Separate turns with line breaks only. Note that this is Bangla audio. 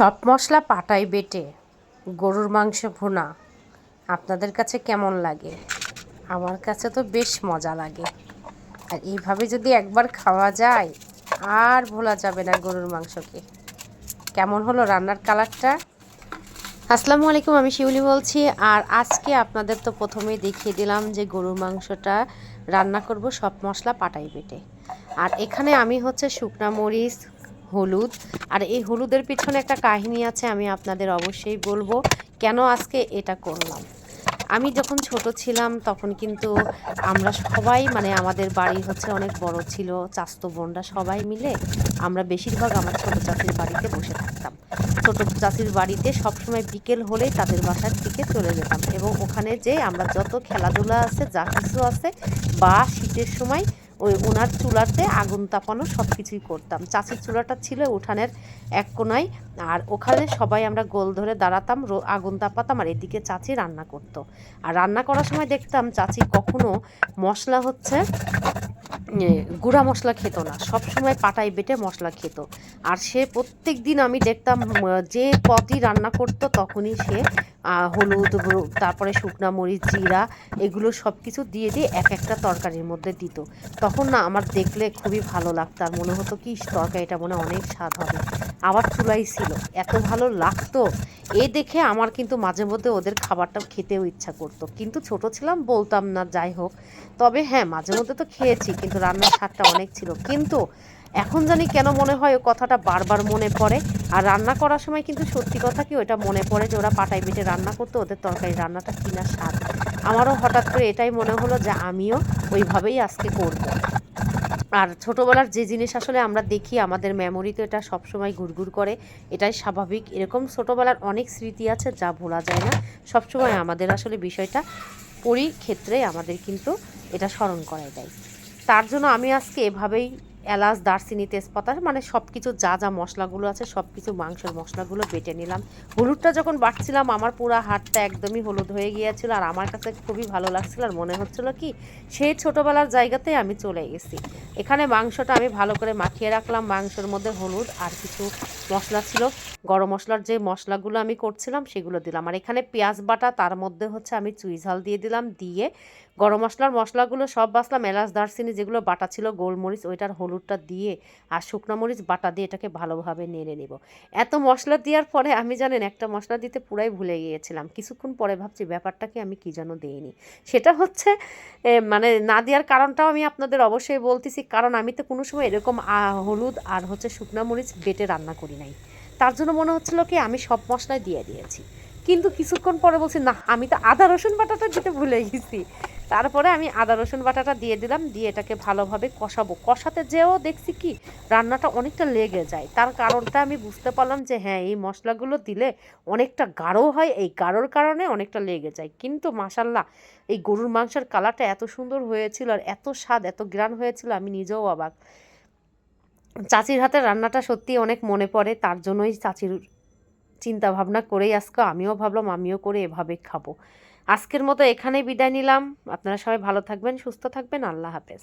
সব মশলা পাটায় বেটে গরুর মাংস ভুনা। আপনাদের কাছে কেমন লাগে? আমার কাছে তো বেশ মজা লাগে। আর এইভাবে যদি একবার খাওয়া যায়, আর ভোলা যাবে না গরুর মাংসকে। কেমন হলো রান্নার কালারটা? আসসালামু আলাইকুম, আমি শিউলি বলছি। আর আজকে আপনাদের তো প্রথমেই দেখিয়ে দিলাম যে গরুর মাংসটা রান্না করব সব মশলা পাটাই বেটে। আর এখানে আমি হচ্ছে শুকনা মরিচ হলুদ। আর এই হলুদের পিছনে একটা কাহিনী আছে, আমি আপনাদের অবশ্যই বলব কেন আজকে এটা করলাম। আমি যখন ছোট ছিলাম, তখন কিন্তু আমরা সবাই মানে আমাদের বাড়ি হচ্ছে অনেক বড় ছিল, চাস্ত বোনরা সবাই মিলে আমরা বেশিরভাগ আমার ছোট চাষির বাড়িতে বসে থাকতাম। ছোট চাষির বাড়িতে সবসময় বিকেল হলেই তাদের বাসার দিকে চলে যেতাম এবং ওখানে যে আমরা যত খেলাধুলা আছে, যা কিছু আছে, বা শীতের সময় ওই ওনার চুলাতে আগুন তাপানো সব কিছুই করতাম। চাচির চুলাটা ছিল উঠানের এক কোনায়, আর ওখানে সবাই আমরা গোল ধরে দাঁড়াতাম আগুন তাপাতাম, আর এদিকে চাচি রান্না করতো। আর রান্না করার সময় দেখতাম চাচি কখনো মশলা হচ্ছে গুঁড়া মশলা খেত না। সব সময় পাটায় বেটে মশলা খেত। আর সে প্রত্যেক দিন আমি দেখতাম যে পদই রান্না করতো তখনই সে হলুদ তারপরে শুকনা মরিচ, জিরা, এগুলো সব কিছু দিয়ে দিয়ে এক একটা তরকারির মধ্যে দিত। তখন না আমার দেখলে খুবই ভালো লাগতো আর মনে হতো কি তরকারিটা মনে অনেক স্বাদ হবে। আবার চুলাই ছিল। এত ভালো লাগতো, এ দেখে আমার কিন্তু মাঝে মধ্যে ওদের খাবারটা খেতেও ইচ্ছা করতো। কিন্তু ছোট ছিলাম, বলতাম না, যাই হোক। তবে হ্যাঁ মাঝে মধ্যে তো খেয়েছি, কিন্তু রান্নার স্বাদটা অনেক ছিল। কিন্তু এখন জানি কেন মনে হয় ওই কথাটা বারবার মনে পড়ে। আর রান্না করার সময় কিন্তু সত্যি কথা কি ওটা মনে পড়ে যে ওরা পাটাই বেটে রান্না করতো, ওদের তরকারি রান্নাটা কিনা স্বাদ। আমারও হঠাৎ করে এটাই মনে হলো যে আমিও ওইভাবেই আজকে করব। আর ছোটোবেলার যে জিনিস আসলে আমরা দেখি, আমাদের মেমোরিতে এটা সবসময় ঘুরঘুর করে, এটাই স্বাভাবিক। এরকম ছোটোবেলার অনেক স্মৃতি আছে যা ভোলা যায় না। সবসময় আমাদের আসলে বিষয়টা পরি ক্ষেত্রে আমাদের কিন্তু এটা স্মরণ করাই দেয় তার জন্য আমি আজকে এভাবেই এলাচ, দারচিনি, তেজপাতা মানে সব কিছু যা যা মশলাগুলো আছে সব কিছু মাংসের মশলাগুলো বেটে নিলাম। হলুদটা যখন বাটছিলাম, আমার পুরো হাতটা একদমই হলুদ হয়ে গিয়েছিল আর আমার কাছে খুবই ভালো লাগছিল আর মনে হচ্ছিল কি, সেই ছোটোবেলার জায়গাতেই আমি চলে গেছি। এখানে মাংসটা আমি ভালো করে মাখিয়ে রাখলাম, মাংসের মধ্যে হলুদ আর কিছু মশলা ছিল। গরম মশলার যে মশলাগুলো আমি করছিলাম, সেগুলো দিলাম। আর এখানে পেঁয়াজ বাটা, তার মধ্যে হচ্ছে আমি চুই ঝাল দিয়ে দিলাম, দিয়ে গরম মশলার মশলাগুলো সব বাসলাম এলাচ দারচিনি যেগুলো বাটা ছিল, গোলমরিচ ওইটার হলুদটা দিয়ে আর শুকনো মরিচ বাটা দিয়ে এটাকে ভালোভাবে নেড়ে নেব। এত মশলা দেওয়ার পরে আমি জানেন একটা মশলা দিতে পুরাই ভুলে গিয়েছিলাম। কিছুক্ষণ পরে ভাবছি ব্যাপারটাকে আমি কী যেন দিইনি। সেটা হচ্ছে মানে না দেওয়ার কারণটাও আমি আপনাদের অবশ্যই বলতেছি, কারণ আমি তো কোনো সময় এরকম হলুদ আর হচ্ছে শুকনো মরিচ বেটে রান্না করি নাই। তার জন্য মনে হচ্ছিল কি, আমি সব মশলাই দিয়ে দিয়েছি। কিন্তু কিছুক্ষণ পরে বলছি, না, আমি তো আদা, রসুন বাটাটা দিতে ভুলে গেছি। তারপরে আমি আদা, রসুন বাটাটা দিয়ে দিলাম, দিয়ে এটাকে ভালোভাবে কষাবো। কষাতে যেও দেখছি কি, রান্নাটা অনেকটা লেগে যায়। তার কারণটা আমি বুঝতে পারলাম যে হ্যাঁ এই মশলাগুলো দিলে অনেকটা গাঢ় হয়, এই গাঢ়র কারণে অনেকটা লেগে যায়। কিন্তু মাসাল্লাহ এই গরুর মাংসের কালারটা এত সুন্দর হয়েছিল আর এত স্বাদ, এত গ্রান হয়েছিল, আমি নিজেও অবাক। চাচির হাতের রান্নাটা সত্যি অনেক মনে পড়ে, তার জন্যই চাচির চিন্তা ভাবনা করেই আজকে আমিও ভাবলাম, আমিও করে এভাবে খাব। আজকের মতো এখানেই বিদায় নিলাম। আপনারা সবাই ভালো থাকবেন সুস্থ থাকবেন। আল্লাহ হাফেজ।